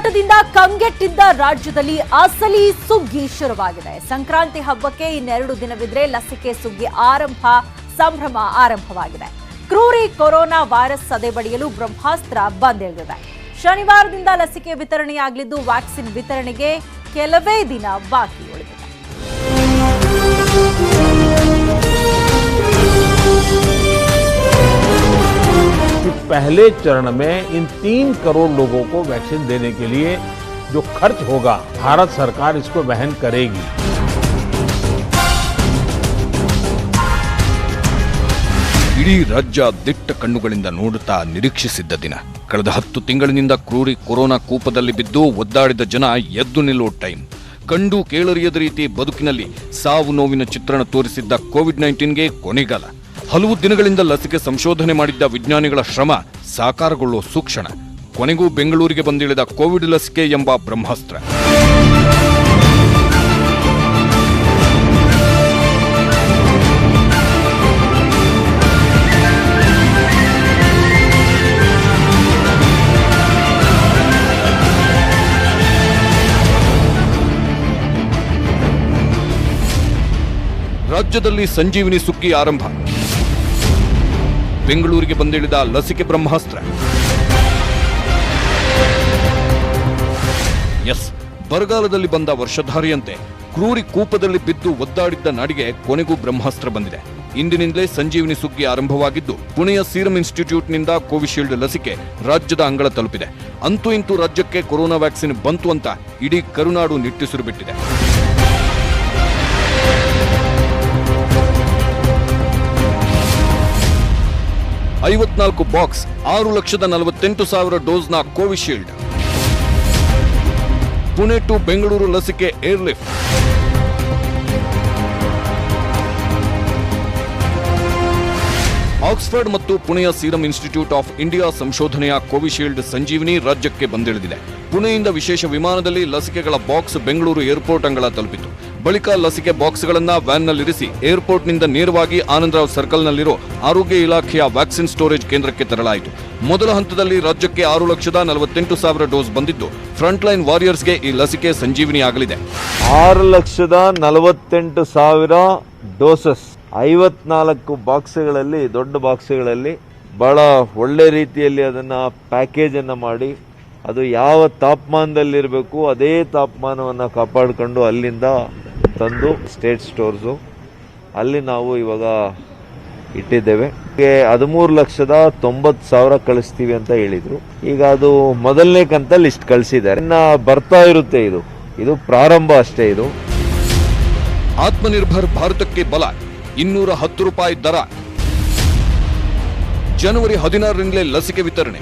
ಉಸಿರಾಟದಿಂದ ಕಂಗೆಟ್ಟಿದ್ದ ರಾಜ್ಯದಲ್ಲಿ ಅಸಲಿ ಸುಗ್ಗಿ ಶುರುವಾಗಿದೆ. ಸಂಕ್ರಾಂತಿ ಹಬ್ಬಕ್ಕೆ ಇನ್ನೆರಡು ದಿನವಿದ್ರೆ ಲಸಿಕೆ ಸುಗ್ಗಿ ಆರಂಭ, ಸಂಭ್ರಮ ಆರಂಭವಾಗಿದೆ. ಕ್ರೂರಿ ಕೊರೋನಾ ವೈರಸ್ ಸದೆಬಡಿಯಲು ಬ್ರಹ್ಮಾಸ್ತ್ರ ಬಂದಿಳಿದಿದೆ ಶನಿವಾರದಿಂದ ಲಸಿಕೆ ವಿತರಣೆಯಾಗಲಿದ್ದು ವ್ಯಾಕ್ಸಿನ್ ವಿತರಣೆಗೆ ಕೆಲವೇ ದಿನ ಬಾಕಿ ಉಳಿದಿದೆ. कि पहले चरण में इन तीन करोड़ लोगों को वैक्सीन देने के लिए जो खर्च होगा भारत सरकार इसको वहन करेगी ಇಡೀ ರಾಜ್ಯ ದಿಟ್ಟ ಕಣ್ಣುಗಳಿಂದ ನೋಡುತ್ತಾ ನಿರೀಕ್ಷಿಸಿದ್ದ ದಿನ ಕಳೆದ ಹತ್ತು ತಿಂಗಳಿನಿಂದ ಕ್ರೂರಿ ಕೊರೋನಾ ಕೂಪದಲ್ಲಿ ಬಿದ್ದು ಒದ್ದಾಡಿದ ಜನ ಎದ್ದು ನಿಲ್ಲುವ ಟೈಮ್ ಕಂಡು ಕೇಳರಿಯದ ರೀತಿ ಬದುಕಿನಲ್ಲಿ ಸಾವು ನೋವಿನ ಚಿತ್ರಣ ತೋರಿಸಿದ್ದ ಕೋವಿಡ್ ನೈನ್ಟೀನ್ಗೆ ಕೊನೆಗಾಲ ಹಲವು ದಿನಗಳಿಂದ ಲಸಿಕೆ ಸಂಶೋಧನೆ ಮಾಡಿದ್ದ ವಿಜ್ಞಾನಿಗಳ ಶ್ರಮ ಸಾಕಾರಗೊಳ್ಳುವ ಸೂಕ್ಷಣ ಕೊನೆಗೂ ಬೆಂಗಳೂರಿಗೆ ಬಂದಿಳಿದ ಕೋವಿಡ್ ಲಸಿಕೆ ಎಂಬ ಬ್ರಹ್ಮಾಸ್ತ್ರ. ರಾಜ್ಯದಲ್ಲಿ ಸಂಜೀವಿನಿ ಸುಗ್ಗಿ ಆರಂಭ. ಬೆಂಗಳೂರಿಗೆ ಬಂದಿಳಿದ ಲಸಿಕೆ ಬ್ರಹ್ಮಾಸ್ತ್ರ. ಎಸ್, ಬರಗಾಲದಲ್ಲಿ ಬಂದ ವರ್ಷಧಾರಿಯಂತೆ ಕ್ರೂರಿ ಕೂಪದಲ್ಲಿ ಬಿದ್ದು ಒದ್ದಾಡಿದ್ದ ನಾಡಿಗೆ ಕೊನೆಗೂ ಬ್ರಹ್ಮಾಸ್ತ್ರ ಬಂದಿದೆ. ಇಂದಿನಿಂದಲೇ ಸಂಜೀವಿನಿ ಸುಗ್ಗಿ ಆರಂಭವಾಗಿದ್ದು, ಪುಣೆಯ ಸೀರಂ ಇನ್ಸ್ಟಿಟ್ಯೂಟ್ನಿಂದ ಕೋವಿಶೀಲ್ಡ್ ಲಸಿಕೆ ರಾಜ್ಯದ ಅಂಗಳ ತಲುಪಿದೆ. ಅಂತೂ ಇಂತೂ ರಾಜ್ಯಕ್ಕೆ ಕೊರೋನಾ ವ್ಯಾಕ್ಸಿನ್ ಬಂತು ಅಂತ ಇಡೀ ಕರುನಾಡು ನಿಟ್ಟುಸಿರು ಬಿಟ್ಟಿದೆ. ಐವತ್ನಾಲ್ಕು ಬಾಕ್ಸ್ ಆರು ಲಕ್ಷದ ನಲವತ್ತೆಂಟು ಸಾವಿರ ಡೋಸ್ನ ಕೋವಿಶೀಲ್ಡ್. ಪುಣೆ ಟು ಬೆಂಗಳೂರು ಲಸಿಕೆ ಏರ್ಲಿಫ್ಟ್. ಆಕ್ಸ್ಫರ್ಡ್ ಮತ್ತು ಪುಣೆಯ ಸೀರಂ ಇನ್ಸ್ಟಿಟ್ಯೂಟ್ ಆಫ್ ಇಂಡಿಯಾ ಸಂಶೋಧನೆಯ ಕೋವಿಶೀಲ್ಡ್ ಸಂಜೀವಿನಿ ರಾಜ್ಯಕ್ಕೆ ಬಂದಿಳಿದಿದೆ. ಪುಣೆಯಿಂದ ವಿಶೇಷ ವಿಮಾನದಲ್ಲಿ ಲಸಿಕೆಗಳ ಬಾಕ್ಸ್ ಬೆಂಗಳೂರು ಏರ್ಪೋರ್ಟ್ ಅಂಗಳ ತಲುಪಿತು. ಬಳಿಕ ಲಸಿಕೆ ಬಾಕ್ಸ್ಗಳನ್ನು ವ್ಯಾನ್ನಲ್ಲಿರಿಸಿ ಏರ್ಪೋರ್ಟ್ನಿಂದ ನೇರವಾಗಿ ಆನಂದರಾವ್ ಸರ್ಕಲ್ನಲ್ಲಿರೋ ಆರೋಗ್ಯ ಇಲಾಖೆಯ ವ್ಯಾಕ್ಸಿನ್ ಸ್ಟೋರೇಜ್ ಕೇಂದ್ರಕ್ಕೆ ತರಲಾಯಿತು ಮೊದಲ ಹಂತದಲ್ಲಿ ರಾಜ್ಯಕ್ಕೆ ಆರು ಲಕ್ಷದ ನಲವತ್ತೆಂಟು ಸಾವಿರ ಡೋಸ್ ಬಂದಿದ್ದು, ಫ್ರಂಟ್ಲೈನ್ ವಾರಿಯರ್ಸ್ಗೆ ಈ ಲಸಿಕೆ ಸಂಜೀವಿನಿ ಆಗಲಿದೆ ಆರು ಲಕ್ಷದ ನಲವತ್ತೆಂಟು ಸಾವಿರ ಡೋಸಸ್. ಐವತ್ನಾಲ್ಕು ಬಾಕ್ಸ್ಗಳಲ್ಲಿ, ದೊಡ್ಡ ಬಾಕ್ಸ್ಗಳಲ್ಲಿ ಬಹಳ ಒಳ್ಳೆ ರೀತಿಯಲ್ಲಿ ಅದನ್ನು ಪ್ಯಾಕೇಜನ್ನು ಮಾಡಿ, ಅದು ಯಾವ ತಾಪಮಾನದಲ್ಲಿರಬೇಕು ಅದೇ ತಾಪಮಾನವನ್ನು ಕಾಪಾಡಿಕೊಂಡು ಅಲ್ಲಿಂದ ತಂದು ಸ್ಟೇಟ್ ಸ್ಟೋರ್ಸು ಅಲ್ಲಿ ನಾವು ಇವಾಗ ಇಟ್ಟಿದ್ದೇವೆ. ಹದಿಮೂರು ಲಕ್ಷದ ತೊಂಬತ್ತು ಸಾವಿರ ಕಳಿಸ್ತೀವಿ ಅಂತ ಹೇಳಿದರು. ಈಗ ಅದು ಮೊದಲನೇ ಕಂತಲ್ಲಿ ಇಷ್ಟು ಕಳಿಸಿದ್ದಾರೆ. ಇನ್ನ ಬರ್ತಾ ಇರುತ್ತೆ ಇದು. ಇದು ಪ್ರಾರಂಭ ಅಷ್ಟೇ ಇದು. ಆತ್ಮನಿರ್ಭರ್ ಭಾರತಕ್ಕೆ ಬಲ. ಇನ್ನೂರ ಹತ್ತು ರೂಪಾಯಿ ದರ. ಜನವರಿ ಹದಿನಾರರಿಂದಲೇ ಲಸಿಕೆ ವಿತರಣೆ.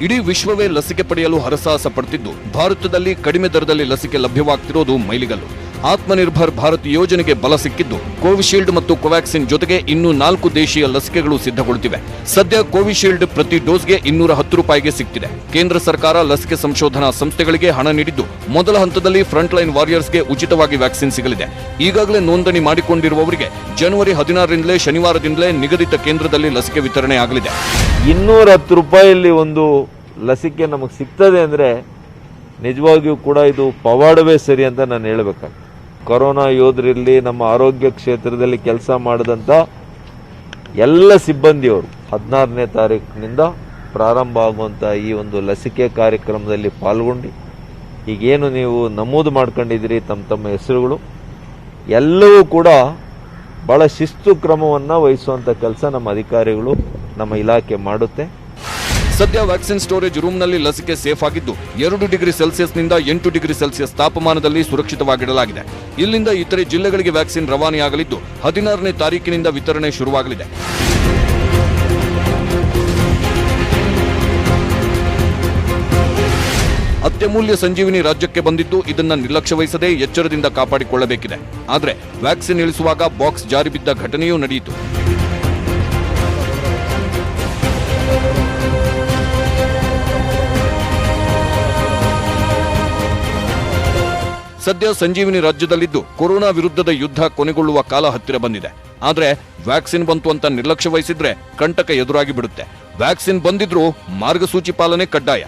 ಇಡೀ ವಿಶ್ವವೇ ಲಸಿಕೆ ಪಡೆಯಲು ಹರಸಾಹಸ ಪಡ್ತಿದ್ದು. ಭಾರತದಲ್ಲಿ ಕಡಿಮೆ ದರದಲ್ಲಿ ಲಸಿಕೆ ಲಭ್ಯವಾಗ್ತಿರೋದು ಮೈಲಿಗಲ್ಲು. ಆತ್ಮನಿರ್ಭರ್ ಭಾರತ್ ಯೋಜನೆಗೆ ಬಲ ಸಿಕ್ಕಿದ್ದು. ಕೋವಿಶೀಲ್ಡ್ ಮತ್ತು ಕೋವ್ಯಾಕ್ಸಿನ್ ಜೊತೆಗೆ ಇನ್ನೂ ನಾಲ್ಕು ದೇಶೀಯ ಲಸಿಕೆಗಳು ಸಿದ್ಧಗೊಳ್ಳುತ್ತಿವೆ. ಸದ್ಯ ಕೋವಿಶೀಲ್ಡ್ ಪ್ರತಿ ಡೋಸ್ಗೆ ಇನ್ನೂರ ಹತ್ತು ರೂಪಾಯಿಗೆ ಸಿಗ್ತಿದೆ ಕೇಂದ್ರ ಸರ್ಕಾರ ಲಸಿಕೆ ಸಂಶೋಧನಾ ಸಂಸ್ಥೆಗಳಿಗೆ ಹಣ ನೀಡಿದ್ದು. ಮೊದಲ ಹಂತದಲ್ಲಿ ಫ್ರಂಟ್ಲೈನ್ ವಾರಿಯರ್ಸ್ಗೆ ಉಚಿತವಾಗಿ ವ್ಯಾಕ್ಸಿನ್ ಸಿಗಲಿದೆ. ಈಗಾಗಲೇ ನೋಂದಣಿ ಮಾಡಿಕೊಂಡಿರುವವರಿಗೆ ಜನವರಿ ಹದಿನಾರರಿಂದಲೇ ಶನಿವಾರದಿಂದಲೇ ನಿಗದಿತ ಕೇಂದ್ರದಲ್ಲಿ ಲಸಿಕೆ ವಿತರಣೆ ಆಗಲಿದೆ. ಇನ್ನೂರ ಹತ್ತು ರೂಪಾಯಿಯಲ್ಲಿ ಒಂದು ಲಸಿಕೆ ನಮಗೆ ಸಿಗ್ತದೆ ಅಂದರೆ ನಿಜವಾಗಿಯೂ ಕೂಡ ಇದು ಪವಾಡವೇ ಸರಿ ಅಂತ ನಾನು ಹೇಳಬೇಕಾಗ್ತದೆ. ಕೊರೋನಾ ಯೋಧರಿರಲಿ ನಮ್ಮ ಆರೋಗ್ಯ ಕ್ಷೇತ್ರದಲ್ಲಿ ಕೆಲಸ ಮಾಡಿದಂಥ ಎಲ್ಲ ಸಿಬ್ಬಂದಿಯವರು ಹದಿನಾರನೇ ತಾರೀಕಿನಿಂದ ಪ್ರಾರಂಭ ಆಗುವಂಥ ಈ ಒಂದು ಲಸಿಕೆ ಕಾರ್ಯಕ್ರಮದಲ್ಲಿ ಪಾಲ್ಗೊಂಡು, ಈಗೇನು ನೀವು ನಮೂದು ಮಾಡ್ಕೊಂಡಿದ್ದೀರಿ ತಮ್ಮ ತಮ್ಮ ಹೆಸರುಗಳು, ಎಲ್ಲವೂ ಕೂಡ ಭಾಳ ಶಿಸ್ತು ಕ್ರಮವನ್ನು ವಹಿಸುವಂಥ ಕೆಲಸ ನಮ್ಮ ಅಧಿಕಾರಿಗಳು ನಮ್ಮ ಇಲಾಖೆ ಮಾಡುತ್ತೆ. ಸದ್ಯ ವ್ಯಾಕ್ಸಿನ್ ಸ್ಟೋರೇಜ್ ರೂಮ್ನಲ್ಲಿ ಲಸಿಕೆ ಸೇಫ್ ಆಗಿದ್ದು, ಎರಡು ಡಿಗ್ರಿ ಸೆಲ್ಸಿಯಸ್ನಿಂದ ಎಂಟು ಡಿಗ್ರಿ ಸೆಲ್ಸಿಯಸ್ ತಾಪಮಾನದಲ್ಲಿ ಸುರಕ್ಷಿತವಾಗಿಡಲಾಗಿದೆ. ಇಲ್ಲಿಂದ ಇತರೆ ಜಿಲ್ಲೆಗಳಿಗೆ ವ್ಯಾಕ್ಸಿನ್ ರವಾನೆಯಾಗಲಿದ್ದು, ಹದಿನಾರನೇ ತಾರೀಕಿನಿಂದ ವಿತರಣೆ ಶುರುವಾಗಲಿದೆ. ಅತ್ಯಮೂಲ್ಯ ಸಂಜೀವಿನಿ ರಾಜ್ಯಕ್ಕೆ ಬಂದಿದ್ದು, ಇದನ್ನು ನಿರ್ಲಕ್ಷ್ಯ ವಹಿಸದೆ ಎಚ್ಚರದಿಂದ ಕಾಪಾಡಿಕೊಳ್ಳಬೇಕಿದೆ. ಆದರೆ, ವ್ಯಾಕ್ಸಿನ್ ಇಳಿಸುವಾಗ ಬಾಕ್ಸ್ ಜಾರಿ ಬಿದ್ದ ಘಟನೆಯೂ ನಡೆಯಿತು. ಸದ್ಯ ಸಂಜೀವಿನಿ ರಾಜ್ಯದಲ್ಲಿದ್ದು ಕೊರೋನಾ ವಿರುದ್ಧದ ಯುದ್ಧ ಕೊನೆಗೊಳ್ಳುವ ಕಾಲ ಹತ್ತಿರ ಬಂದಿದೆ. ಆದ್ರೆ ವ್ಯಾಕ್ಸಿನ್ ಬಂತು ಅಂತ ನಿರ್ಲಕ್ಷ್ಯ ವಹಿಸಿದ್ರೆ ಕಂಟಕ ಎದುರಾಗಿ ಬಿಡುತ್ತೆ. ವ್ಯಾಕ್ಸಿನ್ ಬಂದಿದ್ರೂ ಮಾರ್ಗಸೂಚಿ ಪಾಲನೆ ಕಡ್ಡಾಯ.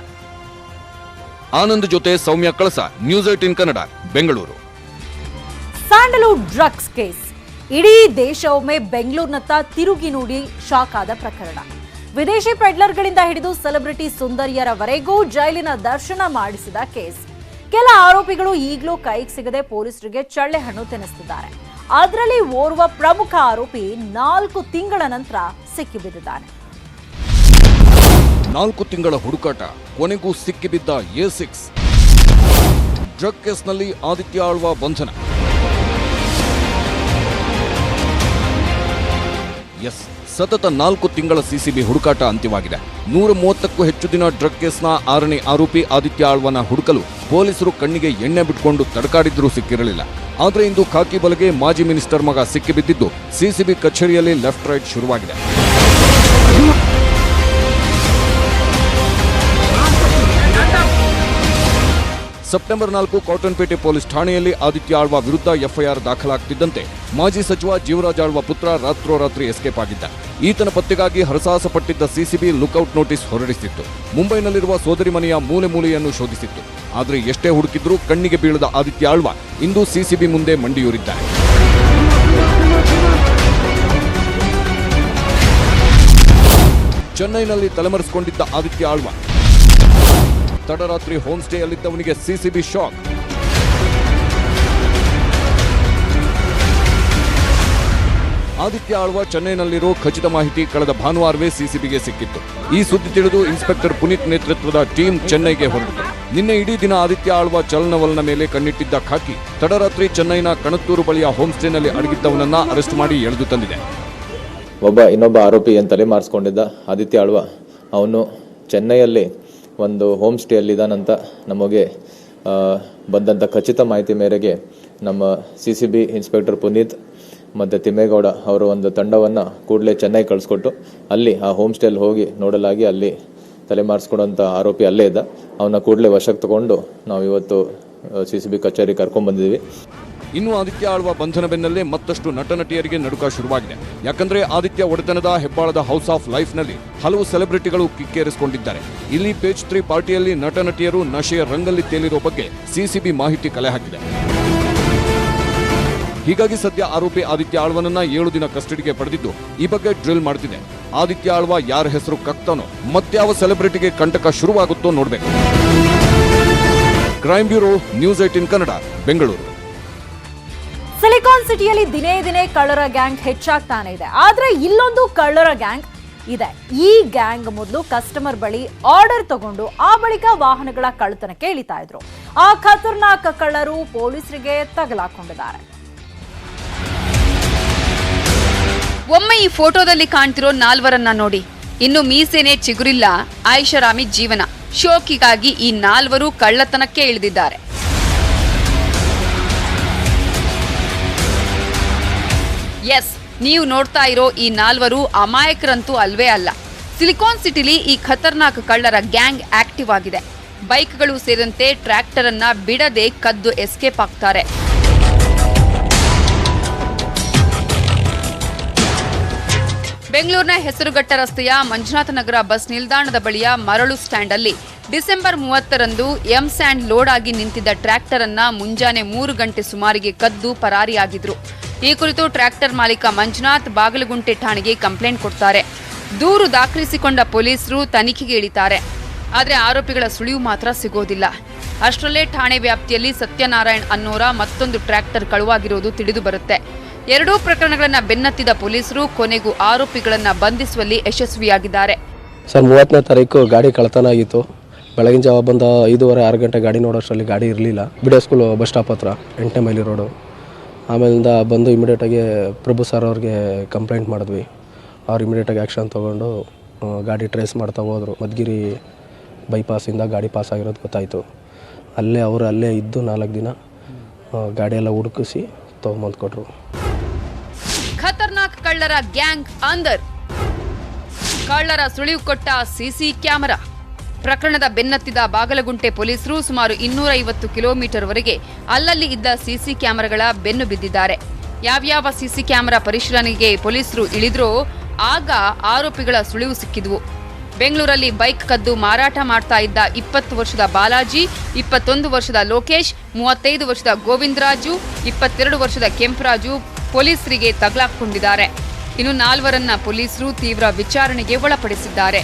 ಆನಂದ್ ಜೊತೆ Soumya Kalasa, news eighteen Kannada, Bengaluru. Sandalwood drugs case. ಇಡೀ ದೇಶ ಒಮ್ಮೆ ಬೆಂಗಳೂರಿನತ್ತ ತಿರುಗಿ ನೋಡಿ ಶಾಕ್ ಆದ ಪ್ರಕರಣ. ವಿದೇಶಿ ಪೆಡ್ಲರ್ಗಳಿಂದ ಹಿಡಿದು ಸೆಲೆಬ್ರಿಟಿ ಸುಂದರಿಯರವರೆಗೂ ಜೈಲಿನ ದರ್ಶನ ಮಾಡಿಸಿದ ಕೇಸ್. ಕೆಲ ಆರೋಪಿಗಳು ಈಗಲೂ ಕೈಗೆ ಸಿಗದೆ ಪೊಲೀಸರಿಗೆ ಚಳ್ಳೆ ಹಣ್ಣು ತಿನ್ನಿಸ್ತಿದ್ದಾರೆ. ಅದರಲ್ಲಿ ಓರ್ವ ಪ್ರಮುಖ ಆರೋಪಿ ನಾಲ್ಕು ತಿಂಗಳ ನಂತರ ಸಿಕ್ಕಿಬಿದ್ದಿದ್ದಾನೆ. ನಾಲ್ಕು ತಿಂಗಳ ಹುಡುಕಾಟ, ಕೊನೆಗೂ ಸಿಕ್ಕಿಬಿದ್ದ ಎ ಸಿಕ್ಸ್. ಡ್ರಗ್ ಕೇಸ್ನಲ್ಲಿ ಆದಿತ್ಯ ಆಳ್ವ ಬಂಧನ. ಎಸ್. ಸತತ ನಾಲ್ಕು ತಿಂಗಳ ಸಿಸಿಬಿ ಹುಡುಕಾಟ ಅಂತ್ಯವಾಗಿದೆ. ನೂರ ಮೂವತ್ತಕ್ಕೂ ಹೆಚ್ಚು ದಿನ ಡ್ರಗ್ ಕೇಸ್ನ ಆರನೇ ಆರೋಪಿ ಆದಿತ್ಯ ಆಳ್ವನ ಹುಡುಕಲು ಪೊಲೀಸರು ಕಣ್ಣಿಗೆ ಎಣ್ಣೆ ಬಿಟ್ಕೊಂಡು ತಡಕಾಡಿದ್ರೂ ಸಿಕ್ಕಿರಲಿಲ್ಲ. ಆದರೆ ಇಂದು ಖಾಕಿ ಬಲಗೆ ಮಾಜಿ ಮಿನಿಸ್ಟರ್ ಮಗ ಸಿಕ್ಕಿಬಿದ್ದಿದ್ದು ಸಿಸಿಬಿ ಕಚೇರಿಯಲ್ಲಿ ಲೆಫ್ಟ್ ರೈಟ್ ಶುರುವಾಗಿದೆ. ಸೆಪ್ಟೆಂಬರ್ ನಾಲ್ಕು ಕಾಟನ್ಪೇಟೆ ಪೊಲೀಸ್ ಠಾಣೆಯಲ್ಲಿ ಆದಿತ್ಯ ಆಳ್ವ ವಿರುದ್ಧ ಎಫ್ಐಆರ್ ದಾಖಲಾಗ್ತಿದ್ದಂತೆ ಮಾಜಿ ಸಚಿವ ಜೀವರಾಜ್ ಆಳ್ವ ಪುತ್ರ ರಾತ್ರೋರಾತ್ರಿ ಎಸ್ಕೇಪ್ ಆಗಿದ್ದ. ಈತನ ಪತ್ತೆಗಾಗಿ ಹರಸಾಹಸ ಪಟ್ಟಿದ್ದ ಸಿಸಿಬಿ ಲುಕೌಟ್ ನೋಟಿಸ್ ಹೊರಡಿಸಿತ್ತು. ಮುಂಬೈನಲ್ಲಿರುವ ಸೋದರಿ ಮನೆಯ ಮೂಲೆ ಮೂಲೆಯನ್ನು ಶೋಧಿಸಿತ್ತು. ಆದರೆ ಎಷ್ಟೇ ಹುಡುಕಿದ್ರೂ ಕಣ್ಣಿಗೆ ಬೀಳದ ಆದಿತ್ಯ ಆಳ್ವ ಇಂದು ಸಿಸಿಬಿ ಮುಂದೆ ಮಂಡಿಯೂರಿದ್ದಾರೆ. ಚೆನ್ನೈನಲ್ಲಿ ತಲೆಮರೆಸಿಕೊಂಡಿದ್ದ ಆದಿತ್ಯ ಆಳ್ವ ತಡರಾತ್ರಿ ಹೋಮ್ ಸ್ಟೇಯಲ್ಲಿದ್ದವನಿಗೆ ಸಿಸಿಬಿ ಶಾಕ್. ಆದಿತ್ಯ ಆಳ್ವ ಚೆನ್ನೈನಲ್ಲಿರೋ ಖಚಿತ ಮಾಹಿತಿ ಕಳೆದ ಭಾನುವಾರವೇ ಸಿಸಿಬಿಗೆ ಸಿಕ್ಕಿತ್ತು. ಈ ಸುದ್ದಿ ತಿಳಿದು ಇನ್ಸ್ಪೆಕ್ಟರ್ ಪುನೀತ್ ನೇತೃತ್ವದ ಟೀಮ್ ಚೆನ್ನೈಗೆ ಹೊರಟಿತು. ನಿನ್ನೆ ಇಡೀ ದಿನ ಆದಿತ್ಯ ಆಳ್ವ ಚಲನವಲನ ಮೇಲೆ ಕಣ್ಣಿಟ್ಟಿದ್ದ ಖಾಕಿ ತಡರಾತ್ರಿ ಚೆನ್ನೈನ ಕಣತ್ತೂರು ಬಳಿಯ ಹೋಮ್ ಸ್ಟೇನಲ್ಲಿ ಅಡಗಿದ್ದವನನ್ನ ಅರೆಸ್ಟ್ ಮಾಡಿ ಎಳೆದು ತಂದಿದೆ. ಒಬ್ಬ ಇನ್ನೊಬ್ಬ ಆರೋಪಿ ಅಂತಲೇ ತಲೆ ಮಾರಿಸ್ಕೊಂಡಿದ್ದ ಆದಿತ್ಯ ಆಳ್ವ. ಅವನು ಚೆನ್ನೈಯಲ್ಲಿ ಒಂದು ಹೋಮ್ ಸ್ಟೇಯಲ್ಲಿದ್ದಾನಂತ ನಮಗೆ ಬಂದಂಥ ಖಚಿತ ಮಾಹಿತಿ ಮೇರೆಗೆ ನಮ್ಮ C C B inspector Puneeth ಮತ್ತು ತಿಮ್ಮೇಗೌಡ ಅವರ ಒಂದು ತಂಡವನ್ನು ಕೂಡಲೇ ಚೆನ್ನೈ ಕಳಿಸ್ಕೊಟ್ಟು ಅಲ್ಲಿ ಆ ಹೋಮ್ ಸ್ಟೇಯಲ್ಲಿ ಹೋಗಿ ನೋಡಲಾಗಿ ಅಲ್ಲಿ ತಲೆ ಮಾರಿಸ್ಕೊಡೋಂಥ ಆರೋಪಿ ಅಲ್ಲೇ ಇದ್ದ. ಅವನ್ನ ಕೂಡಲೇ ವಶಕ್ಕೆ ತಗೊಂಡು ನಾವು ಇವತ್ತು ಸಿ ಸಿ ಬಿ ಕಚೇರಿ ಕರ್ಕೊಂಡ್ಬಂದಿದ್ದೀವಿ ಇನ್ನು ಆದಿತ್ಯ ಆಳುವ ಬಂಧನ ಬೆನ್ನಲ್ಲೇ ಮತ್ತಷ್ಟು ನಟ ನಟಿಯರಿಗೆ ನಡುಕ ಶುರುವಾಗಿದೆ. ಯಾಕಂದ್ರೆ ಆದಿತ್ಯ ಒಡೆತನದ ಹೆಬ್ಬಾಳದ ಹೌಸ್ ಆಫ್ ಲೈಫ್ನಲ್ಲಿ ಹಲವು ಸೆಲೆಬ್ರಿಟಿಗಳು ಕಿಕ್ಕೇರಿಸಿಕೊಂಡಿದ್ದಾರೆ. ಇಲ್ಲಿ ಪೇಜ್ ತ್ರೀ ಪಾರ್ಟಿಯಲ್ಲಿ ನಟ ನಟಿಯರು ನಶೆಯ ರಂಗಲ್ಲಿ ತೇಲಿರುವ ಬಗ್ಗೆ ಸಿಸಿಬಿ ಮಾಹಿತಿ ಕಲೆ ಹಾಕಿದೆ. ಹೀಗಾಗಿ ಸದ್ಯ ಆರೋಪಿ ಆದಿತ್ಯ ಆಳ್ವನನ್ನ ಏಳು ದಿನ ಕಸ್ಟಡಿಗೆ ಪಡೆದಿದ್ದು ಈ ಬಗ್ಗೆ ಡ್ರಿಲ್ ಮಾಡ್ತಿದೆ. ಆದಿತ್ಯ ಆಳ್ವ ಯಾರ ಹೆಸರು ಕಕ್ತಾನೋ ಮತ್ಯಾವ ಸೆಲೆಬ್ರಿಟಿಗೆ ಕಂಟಕ ಶುರುವಾಗುತ್ತೋ ನೋಡ್ಬೇಕು. Crime bureau news eighteen Kannada Bengaluru silicon ಸಿಟಿಯಲ್ಲಿ ದಿನೇ ದಿನೇ ಕಳ್ಳರ ಗ್ಯಾಂಗ್ ಹೆಚ್ಚಾಗ್ತಾನೆ ಇದೆ. ಆದ್ರೆ ಇಲ್ಲೊಂದು ಕಳ್ಳರ ಗ್ಯಾಂಗ್ ಇದೆ. ಈ ಗ್ಯಾಂಗ್ ಮೊದಲು ಕಸ್ಟಮರ್ ಬಳಿ ಆರ್ಡರ್ ತಗೊಂಡು ಆ ಬಳಿಕ ವಾಹನಗಳ ಕಳ್ಳತನಕ್ಕೆ ಇಳಿತಾ ಇದ್ರು. ಆ ಖತರ್ನಾಕ ಕಳ್ಳರು ಪೊಲೀಸರಿಗೆ ತಗಲಾಕೊಂಡಿದ್ದಾರೆ. ಒಮ್ಮೆ ಈ ಫೋಟೋದಲ್ಲಿ ಕಾಣ್ತಿರೋ ನಾಲ್ವರನ್ನ ನೋಡಿ. ಇನ್ನು ಮೀಸೆನೆ ಚಿಗುರಿಲ್ಲ. ಐಷಾರಾಮಿ ಜೀವನ. ಶೋಕಿಗಾಗಿ ಈ ನಾಲ್ವರು ಕಳ್ಳತನಕ್ಕೆ ಇಳಿದಿದ್ದಾರೆ. ಎಸ್ ನೀವು ನೋಡ್ತಾ ಇರೋ ಈ ನಾಲ್ವರು ಅಮಾಯಕರಂತೂ ಅಲ್ವೇ ಅಲ್ಲ. ಸಿಲಿಕಾನ್ ಸಿಟಿಲಿ ಈ ಖತರ್ನಾಕ್ ಕಳ್ಳರ ಗ್ಯಾಂಗ್ ಆಕ್ಟಿವ್ ಆಗಿದೆ. ಬೈಕ್ಗಳು ಸೇರಿದಂತೆ ಟ್ರ್ಯಾಕ್ಟರ್ ಅನ್ನ ಬಿಡದೆ ಕದ್ದು ಎಸ್ಕೇಪ್ ಆಗ್ತಾರೆ. ಬೆಂಗಳೂರಿನ ಹೆಸರುಘಟ್ಟ ರಸ್ತೆಯ ಮಂಜುನಾಥ ನಗರ ಬಸ್ ನಿಲ್ದಾಣದ ಬಳಿಯ ಮರಳು ಸ್ಟ್ಯಾಂಡ್ ಅಲ್ಲಿ ಡಿಸೆಂಬರ್ ಮೂವತ್ತರಂದು ಎಂ ಸ್ಯಾಂಡ್ ಲೋಡ್ ಆಗಿ ನಿಂತಿದ್ದ ಟ್ರ್ಯಾಕ್ಟರ್ ಅನ್ನ ಮುಂಜಾನೆ ಮೂರು ಗಂಟೆ ಸುಮಾರಿಗೆ ಕದ್ದು ಪರಾರಿಯಾಗಿದ್ರು. ಈ ಕುರಿತು ಟ್ರ್ಯಾಕ್ಟರ್ ಮಾಲೀಕ ಮಂಜುನಾಥ್ ಬಾಗಲಗುಂಟೆ ಠಾಣೆಗೆ ಕಂಪ್ಲೇಂಟ್ ಕೊಡ್ತಾರೆ. ದೂರು ದಾಖಲಿಸಿಕೊಂಡ ಪೊಲೀಸರು ತನಿಖೆಗೆ ಇಳಿತಾರೆ. ಆದರೆ ಆರೋಪಿಗಳ ಸುಳಿವು ಮಾತ್ರ ಸಿಗೋದಿಲ್ಲ. ಅಷ್ಟರಲ್ಲೇ ಠಾಣೆ ವ್ಯಾಪ್ತಿಯಲ್ಲಿ ಸತ್ಯನಾರಾಯಣ್ ಅನ್ನೋರ ಮತ್ತೊಂದು ಟ್ರ್ಯಾಕ್ಟರ್ ಕಳುವಾಗಿರುವುದು ತಿಳಿದು ಬರುತ್ತೆ. ಎರಡೂ ಪ್ರಕರಣಗಳನ್ನ ಬೆನ್ನತ್ತಿದ ಪೊಲೀಸರು ಕೊನೆಗೂ ಆರೋಪಿಗಳನ್ನ ಬಂಧಿಸುವಲ್ಲಿ ಯಶಸ್ವಿಯಾಗಿದ್ದಾರೆ. ಸರ್, ಮೂವತ್ತನೇ ತಾರೀಕು ಗಾಡಿ ಕಳತನ ಆಗಿತ್ತು. ಬೆಳಗಿನ ಜಾವ ಬಂದ ಐದೂವರೆ ಆರು ಗಂಟೆ ಗಾಡಿ ನೋಡೋಷ್ಟರಲ್ಲಿ ಗಾಡಿ ಇರಲಿಲ್ಲ. ಬಿಡಿಯೋ ಸ್ಕೂಲ್ ಬಸ್ ಸ್ಟಾಪ್ ಹತ್ರ, ಎಂಟನೇ ಮೈಲಿ ರೋಡು. ಆಮೇಲಿಂದ ಬಂದು ಇಮಿಡಿಯೇಟಾಗಿ ಪ್ರಭು ಸರ್ ಅವ್ರಿಗೆ ಕಂಪ್ಲೇಂಟ್ ಮಾಡಿದ್ವಿ. ಅವ್ರು ಇಮಿಡಿಯೇಟಾಗಿ ಆ್ಯಕ್ಷನ್ ತೊಗೊಂಡು ಗಾಡಿ ಟ್ರೇಸ್ ಮಾಡ್ತಾ ಹೋದರು. ಮಧುಗಿರಿ ಬೈಪಾಸಿಂದ ಗಾಡಿ ಪಾಸ್ ಆಗಿರೋದು ಗೊತ್ತಾಯಿತು. ಅಲ್ಲೇ ಅವರು ಅಲ್ಲೇ ಇದ್ದು ನಾಲ್ಕು ದಿನ ಗಾಡಿಯೆಲ್ಲ ಹುಡುಕಿಸಿ ತೊಗೊಂಬಂದು ಕೊಟ್ಟರು ಖತರ್ನಾಕ್ ಕಳ್ಳರ ಗ್ಯಾಂಗ್ ಅಂದರ್ ಕಳ್ಳರ ಸುಳಿವು ಕೊಟ್ಟ ಸಿಸಿ ಕ್ಯಾಮೆರಾ. ಪ್ರಕರಣದ ಬೆನ್ನತ್ತಿದ ಬಾಗಲಗುಂಟೆ ಪೊಲೀಸರು ಸುಮಾರು ಇನ್ನೂರ ಐವತ್ತು ಕಿಲೋಮೀಟರ್ ವರೆಗೆ ಅಲ್ಲಲ್ಲಿ ಇದ್ದ ಸಿಸಿ ಕ್ಯಾಮೆರಾಗಳ ಬೆನ್ನು ಬಿದ್ದಿದ್ದಾರೆ. ಯಾವ್ಯಾವ ಸಿಸಿ ಕ್ಯಾಮೆರಾ ಪರಿಶೀಲನೆಗೆ ಪೊಲೀಸರು ಇಳಿದ್ರೋ ಆಗ ಆರೋಪಿಗಳ ಸುಳಿವು ಸಿಕ್ಕಿದ್ವು. ಬೆಂಗಳೂರಲ್ಲಿ ಬೈಕ್ ಕದ್ದು ಮಾರಾಟ ಮಾಡ್ತಾ ಇದ್ದ ಇಪ್ಪತ್ತು ವರ್ಷದ ಬಾಲಾಜಿ, ಇಪ್ಪತ್ತೊಂದು ವರ್ಷದ ಲೋಕೇಶ್, ಮೂವತ್ತೈದು ವರ್ಷದ ಗೋವಿಂದರಾಜು, ಇಪ್ಪತ್ತೆರಡು ವರ್ಷದ ಕೆಂಪರಾಜು ಪೊಲೀಸರಿಗೆ ತಗಲಾಕೊಂಡಿದ್ದಾರೆ ಇನ್ನು ನಾಲ್ವರನ್ನ ಪೊಲೀಸರು ತೀವ್ರ ವಿಚಾರಣೆಗೆ ಒಳಪಡಿಸಿದ್ದಾರೆ.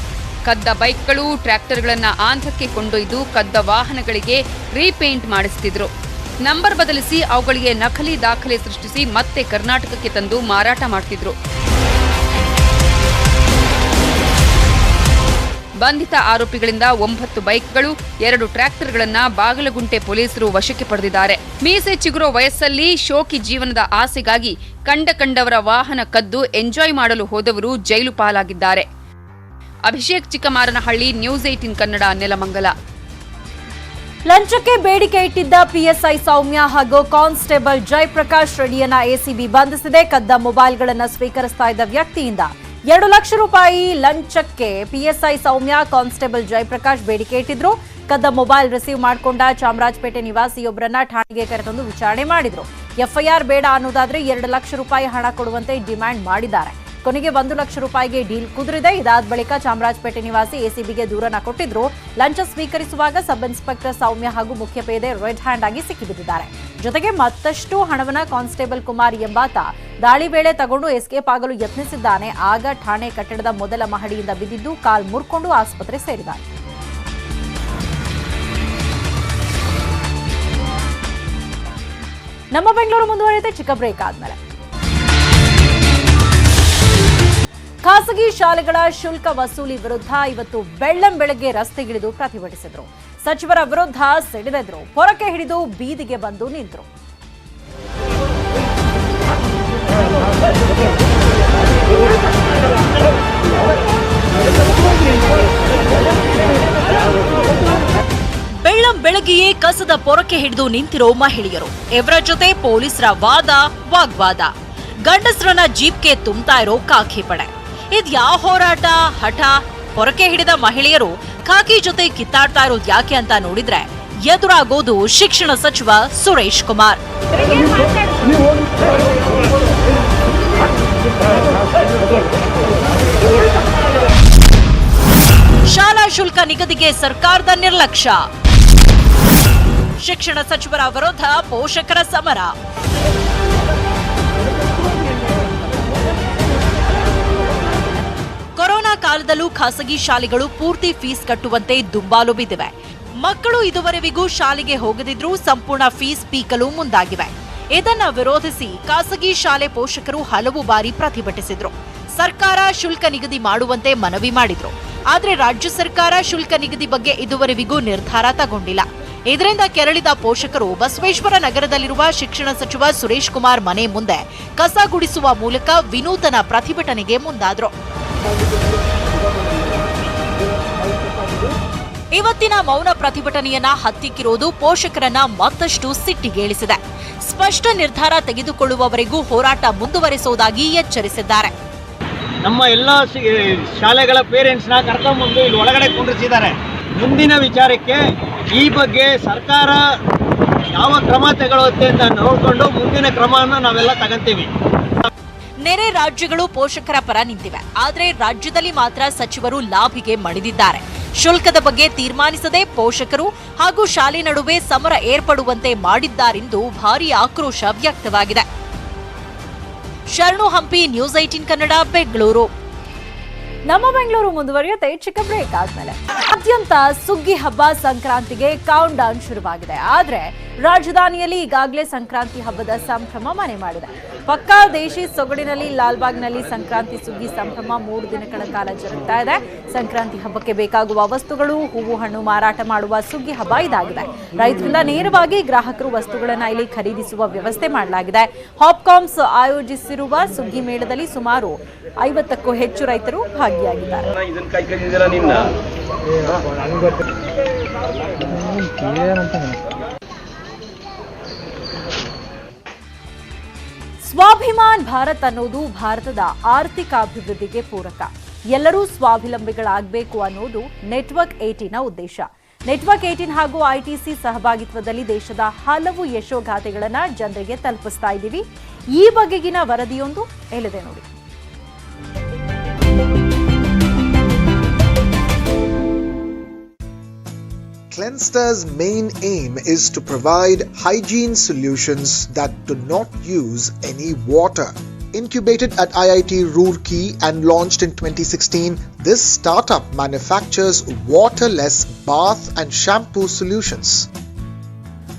ಕದ್ದ ಬೈಕ್ಗಳು ಟ್ರ್ಯಾಕ್ಟರ್ಗಳನ್ನು ಆಂಧ್ರಕ್ಕೆ ಕೊಂಡೊಯ್ದು ಕದ್ದ ವಾಹನಗಳಿಗೆ ರೀಪೇಂಟ್ ಮಾಡಿಸುತ್ತಿದ್ರು ನಂಬರ್ ಬದಲಿಸಿ ಅವುಗಳಿಗೆ ನಕಲಿ ದಾಖಲೆ ಸೃಷ್ಟಿಸಿ ಮತ್ತೆ ಕರ್ನಾಟಕಕ್ಕೆ ತಂದು ಮಾರಾಟ ಮಾಡ್ತಿದ್ರು. ಬಂಧಿತ ಆರೋಪಿಗಳಿಂದ ಒಂಬತ್ತು ಬೈಕ್ಗಳು, ಎರಡು ಟ್ರ್ಯಾಕ್ಟರ್ಗಳನ್ನ ಬಾಗಲಗುಂಟೆ ಪೊಲೀಸರು ವಶಕ್ಕೆ ಪಡೆದಿದ್ದಾರೆ. ಮೀಸೆ ಚಿಗುರೋ ವಯಸ್ಸಲ್ಲಿ ಶೋಕಿ ಜೀವನದ ಆಸೆಗಾಗಿ ಕಂಡ ಕಂಡವರ ವಾಹನ ಕದ್ದು ಎಂಜಾಯ್ ಮಾಡಲು ಹೋದವರು ಜೈಲು ಪಾಲಾಗಿದ್ದಾರೆ. Abhishek Chikkamaranahalli news eighteen Kannada Nelamangala. ಲಂಚಕ್ಕೆ ಬೇಡಿಕೆ ಇಟ್ಟಿದ್ದ ಪಿಎಸ್ಐ ಸೌಮ್ಯ ಹಾಗೂ ಕಾನ್ಸ್ಟೇಬಲ್ ಜಯಪ್ರಕಾಶ್ ರೆಡ್ಡಿಯನ್ನ ಎಸಿಬಿ ಬಂಧಿಸಿದೆ. ಕದ್ದ ಮೊಬೈಲ್ಗಳನ್ನು ಸ್ವೀಕರಿಸ್ತಾ ಇದ್ದ ವ್ಯಕ್ತಿಯಿಂದ ಎರಡು ಲಕ್ಷ ರೂಪಾಯಿ ಲಂಚಕ್ಕೆ ಪಿಎಸ್ಐ ಸೌಮ್ಯ, ಕಾನ್ಸ್ಟೇಬಲ್ ಜಯಪ್ರಕಾಶ್ ಬೇಡಿಕೆ ಇಟ್ಟಿದ್ರು. ಕದ್ದ ಮೊಬೈಲ್ ರಿಸೀವ್ ಮಾಡಿಕೊಂಡ ಚಾಮರಾಜಪೇಟೆ ನಿವಾಸಿಯೊಬ್ಬರನ್ನ ಠಾಣೆಗೆ ಕರೆತಂದು ವಿಚಾರಣೆ ಮಾಡಿದ್ರು. ಎಫ್ಐಆರ್ ಬೇಡ ಅನ್ನೋದಾದ್ರೆ ಎರಡು ಲಕ್ಷ ರೂಪಾಯಿ ಹಣ ಕೊಡುವಂತೆ ಡಿಮ್ಯಾಂಡ್ ಮಾಡಿದ್ದಾರೆ. ಕೊನೆಗೆ ಒಂದು ಲಕ್ಷ ರೂಪಾಯಿಗೆ ಡೀಲ್ ಕುದುರಿದೆ. ಇದಾದ ಬಳಿಕ ಚಾಮರಾಜಪೇಟೆ ನಿವಾಸಿ ಎಸಿಬಿಗೆ ದೂರನ ಕೊಟ್ಟಿದ್ರು. ಲಂಚ ಸ್ವೀಕರಿಸುವಾಗ ಸಬ್ ಇನ್ಸ್ಪೆಕ್ಟರ್ ಸೌಮ್ಯ ಹಾಗೂ ಮುಖ್ಯ ಪೇದೆ ರೆಡ್ ಹ್ಯಾಂಡ್ ಆಗಿ ಸಿಕ್ಕಿಬಿದ್ದಿದ್ದಾರೆ. ಜೊತೆಗೆ ಮತ್ತಷ್ಟು ಹಣವನ್ನ ಕಾನ್ಸ್ಟೇಬಲ್ ಕುಮಾರ್ ಎಂಬಾತ ದಾಳಿ ವೇಳೆ ತಗೊಂಡು ಎಸ್ಕೇಪ್ ಆಗಲು ಯತ್ನಿಸಿದ್ದಾನೆ. ಆಗ ಠಾಣೆ ಕಟ್ಟಡದ ಮೊದಲ ಮಹಡಿಯಿಂದ ಬಿದ್ದಿದ್ದು ಕಾಲ್ ಮುರ್ಕೊಂಡು ಆಸ್ಪತ್ರೆ ಸೇರಿದ್ದಾರೆ. ನಮ್ಮ ಬೆಂಗಳೂರು ಮುಂದುವರಿಯುತ್ತೆ. ಚಿಕ್ಕ ಬ್ರೇಕ್ ಆದ್ಮೇಲೆ. ಖಾಸಗಿ ಶಾಲೆಗಳ ಶುಲ್ಕ ವಸೂಲಿ ವಿರುದ್ಧ ಇವತ್ತು ಬೆಳ್ಳಂ ಬೆಳಗ್ಗೆ ರಸ್ತೆಗಿಳಿದು ಪ್ರತಿಭಟಿಸಿದ್ರು. ಸಚಿವರ ವಿರುದ್ಧ ಸಿಡಿದೆದ್ರು. ಪೊರಕೆ ಹಿಡಿದು ಬೀದಿಗೆ ಬಂದು ನಿಂತರು. ಬೆಳ್ಳಂ ಬೆಳಗ್ಗೆಯೇ ಕಸದ ಪೊರಕೆ ಹಿಡಿದು ನಿಂತಿರೋ ಮಹಿಳೆಯರು. ಇವರ ಜೊತೆ ಪೊಲೀಸರ ವಾದ, ವಾಗ್ವಾದ. ಗಂಡಸರನ್ನ ಜೀಪ್ಗೆ ತುಂಬ್ತಾ ಇರೋ ಕಾಖಿ ಪಡೆ. ಇದ್ಯಾವ ಹೋರಾಟ? ಹಠ? ಹೊರಕೆ ಹಿಡಿದ ಮಹಿಳೆಯರು ಖಾಕಿ ಜೊತೆ ಕಿತ್ತಾಡ್ತಾ ಇರೋದು ಯಾಕೆ ಅಂತ ನೋಡಿದ್ರೆ ಎದುರಾಗೋದು ಶಿಕ್ಷಣ ಸಚಿವ ಸುರೇಶ್ ಕುಮಾರ್. ಶಾಲಾ ಶುಲ್ಕ ನಿಗದಿಗೆ ಸರ್ಕಾರದ ನಿರ್ಲಕ್ಷ್ಯ. ಶಿಕ್ಷಣ ಸಚಿವರ ವಿರುದ್ಧ ಪೋಷಕರ ಸಮರ. ಕಾಲದಲ್ಲೂ ಖಾಸಗಿ ಶಾಲೆಗಳು ಪೂರ್ತಿ ಫೀಸ್ ಕಟ್ಟುವಂತೆ ದುಂಬಾಲು ಬಿದ್ದಿವೆ. ಮಕ್ಕಳು ಇದುವರೆವಿಗೂ ಶಾಲೆಗೆ ಹೋಗದಿದ್ರೂ ಸಂಪೂರ್ಣ ಫೀಸ್ ಪೀಕಲು ಮುಂದಾಗಿವೆ. ಇದನ್ನ ವಿರೋಧಿಸಿ ಖಾಸಗಿ ಶಾಲೆ ಪೋಷಕರು ಹಲವು ಬಾರಿ ಪ್ರತಿಭಟಿಸಿದ್ರು. ಸರ್ಕಾರ ಶುಲ್ಕ ನಿಗದಿ ಮಾಡುವಂತೆ ಮನವಿ ಮಾಡಿದ್ರು. ಆದ್ರೆ ರಾಜ್ಯ ಸರ್ಕಾರ ಶುಲ್ಕ ನಿಗದಿ ಬಗ್ಗೆ ಇದುವರೆವಿಗೂ ನಿರ್ಧಾರ ತಗೊಂಡಿಲ್ಲ. ಇದರಿಂದ ಕೆರಳಿದ ಪೋಷಕರು ಬಸವೇಶ್ವರ ನಗರದಲ್ಲಿರುವ ಶಿಕ್ಷಣ ಸಚಿವ ಸುರೇಶ್ ಕುಮಾರ್ ಮನೆ ಮುಂದೆ ಕಸ ಗುಡಿಸುವ ಮೂಲಕ ವಿನೂತನ ಪ್ರತಿಭಟನೆಗೆ ಮುಂದಾದ್ರು. ಇವತ್ತಿನ ಮೌನ ಪ್ರತಿಭಟನೆಯನ್ನ ಹತ್ತಿಕ್ಕಿರೋದು ಪೋಷಕರನ್ನ ಮತ್ತಷ್ಟು ಸಿಟ್ಟಿಗೇಳಿಸಿದೆ. ಸ್ಪಷ್ಟ ನಿರ್ಧಾರ ತೆಗೆದುಕೊಳ್ಳುವವರೆಗೂ ಹೋರಾಟ ಮುಂದುವರಿಸುವುದಾಗಿ ಎಚ್ಚರಿಸಿದ್ದಾರೆ. ನಮ್ಮ ಎಲ್ಲ ಶಾಲೆಗಳ ಪೇರೆಂಟ್ಸ್ನ ಕರ್ಕೊಂಡ್ಬಂದು ಇಲ್ಲಿ ಒಳಗಡೆ ಕುಂಡ್ರಿಸಿದ್ದಾರೆ. ಮುಂದಿನ ವಿಚಾರಕ್ಕೆ ಈ ಬಗ್ಗೆ ಸರ್ಕಾರ ಯಾವ ಕ್ರಮ ತಗೊಳ್ಳುತ್ತೆ ಅಂತ ನೋಡಿಕೊಂಡು ಮುಂದಿನ ಕ್ರಮವನ್ನು ನಾವೆಲ್ಲ ತಗಂತೀವಿ. ನೆರೆ ರಾಜ್ಯಗಳು ಪೋಷಕರ ಪರ ನಿಂತಿವೆ. ಆದರೆ ರಾಜ್ಯದಲ್ಲಿ ಮಾತ್ರ ಸಚಿವರು ಲಾಭಿಗೆ ಮಣಿದಿದ್ದಾರೆ ಶುಲ್ಕದ ಬಗ್ಗೆ ತೀರ್ಮಾನಿಸದೆ ಪೋಷಕರು ಹಾಗೂ ಶಾಲೆ ನಡುವೆ ಸಮರ ಏರ್ಪಡುವಂತೆ ಮಾಡಿದ್ದಾರೆಂದು ಭಾರೀ ಆಕ್ರೋಶ ವ್ಯಕ್ತವಾಗಿದೆ. Sharanu Hampi news eighteen Kannada, Bengaluru. ನಮ್ಮ ಬೆಂಗಳೂರು ಮುಂದುವರಿಯುತ್ತೆ ಚಿಕ್ಕ ಬ್ರೇಕ್ ಆದ್ಮೇಲೆ. ಅತ್ಯಂತ ಸುಗ್ಗಿ ಹಬ್ಬ ಸಂಕ್ರಾಂತಿಗೆ ಕೌಂಟ್ ಡೌನ್ ಶುರುವಾಗಿದೆ. ಆದ್ರೆ, ರಾಜಧಾನಿಯಲ್ಲಿ ಈಗಾಗಲೇ ಸಂಕ್ರಾಂತಿ ಹಬ್ಬದ ಸಂಭ್ರಮ ಮನೆ ಮಾಡಿದೆ. ಪಕ್ಕಾ ದೇಶಿ ಸೊಗಡಿನಲ್ಲಿ, ಲಾಲ್ಬಾಗ್ನಲ್ಲಿ ಸಂಕ್ರಾಂತಿ ಸುಗ್ಗಿ ಸಂಭ್ರಮ ಮೂರು ದಿನಗಳ ಕಾಲ ಜರುಗ್ತಾ ಇದೆ. ಸಂಕ್ರಾಂತಿ ಹಬ್ಬಕ್ಕೆ ಬೇಕಾಗುವ ವಸ್ತುಗಳು, ಹೂವು, ಹಣ್ಣು ಮಾರಾಟ ಮಾಡುವ ಸುಗ್ಗಿ ಹಬ್ಬ ಇದಾಗಿದೆ. ರೈತರಿಂದ ನೇರವಾಗಿ ಗ್ರಾಹಕರು ವಸ್ತುಗಳನ್ನು ಇಲ್ಲಿ ಖರೀದಿಸುವ ವ್ಯವಸ್ಥೆ ಮಾಡಲಾಗಿದೆ. ಹಾಪ್ಕಾಮ್ಸ್ ಆಯೋಜಿಸಿರುವ ಸುಗ್ಗಿ ಮೇಳದಲ್ಲಿ ಸುಮಾರು ಐವತ್ತಕ್ಕೂ ಹೆಚ್ಚು ರೈತರು ಭಾಗಿಯಾಗಿದ್ದಾರೆ. ಸ್ವಾಭಿಮಾನ್ ಭಾರತ್ ಅನ್ನೋದು ಭಾರತದ ಆರ್ಥಿಕ ಅಭಿವೃದ್ಧಿಗೆ ಪೂರಕ. ಎಲ್ಲರೂ ಸ್ವಾವಲಂಬಿಗಳಾಗಬೇಕು ಅನ್ನೋದು ನೆಟ್ವರ್ಕ್ ಏಟಿನ ಉದ್ದೇಶ. ನೆಟ್ವರ್ಕ್ ಏಟಿನ್ ಹಾಗೂ ಐಟಿಸಿ ಸಹಭಾಗಿತ್ವದಲ್ಲಿ ದೇಶದ ಹಲವು ಯಶೋಗಾಥೆಗಳನ್ನು ಜನರಿಗೆ ತಲುಪಿಸ್ತಾ ಇದ್ದೀವಿ. ಈ ಬಗೆಗಿನ ವರದಿಯೊಂದು ಎಳೆದೆ ನೋಡಿ. Cleanstar's main aim is to provide hygiene solutions that do not use any water. Incubated at IIT Roorkee and launched in 2016, this startup manufactures waterless bath and shampoo solutions.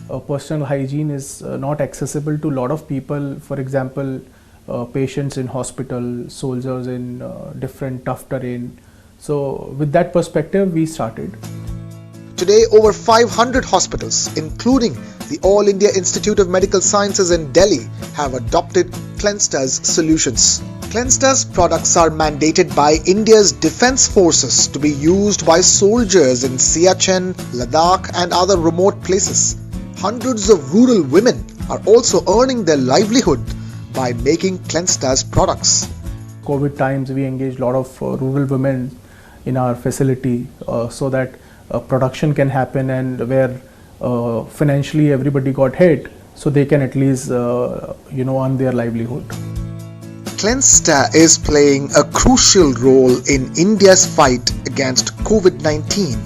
uh, personal hygiene is uh, not accessible to a lot of people. For example, uh, patients in hospital, soldiers in uh, different tough terrain. So, with that perspective, we started. Today, over 500 hospitals, including the All India Institute of Medical Sciences in Delhi, have adopted Cleanstar's solutions. Cleanstar's products are mandated by India's defense forces to be used by soldiers in Siachen, Ladakh, and other remote places. Hundreds of rural women are also earning their livelihood by making Cleanstar's products. COVID times, we engaged a lot of uh, rural women in our facility uh, so that production can happen and where uh, financially everybody got hit, so they can at least uh, you know earn their livelihood. Cleanstar is playing a crucial role in India's fight against COVID 19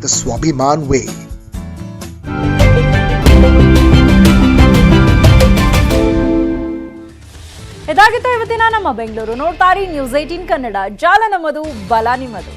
the Swabhiman way. ಇದಾಗಿತ್ತು ಇವತ್ತಿನ ನಮ್ಮ ಬೆಂಗಳೂರು ನೋಡ್ತಾರಿ news eighteen Kannada ಜಾಲ ನಮ್ಮದು ಬಲ ನಿಮ್ಮದು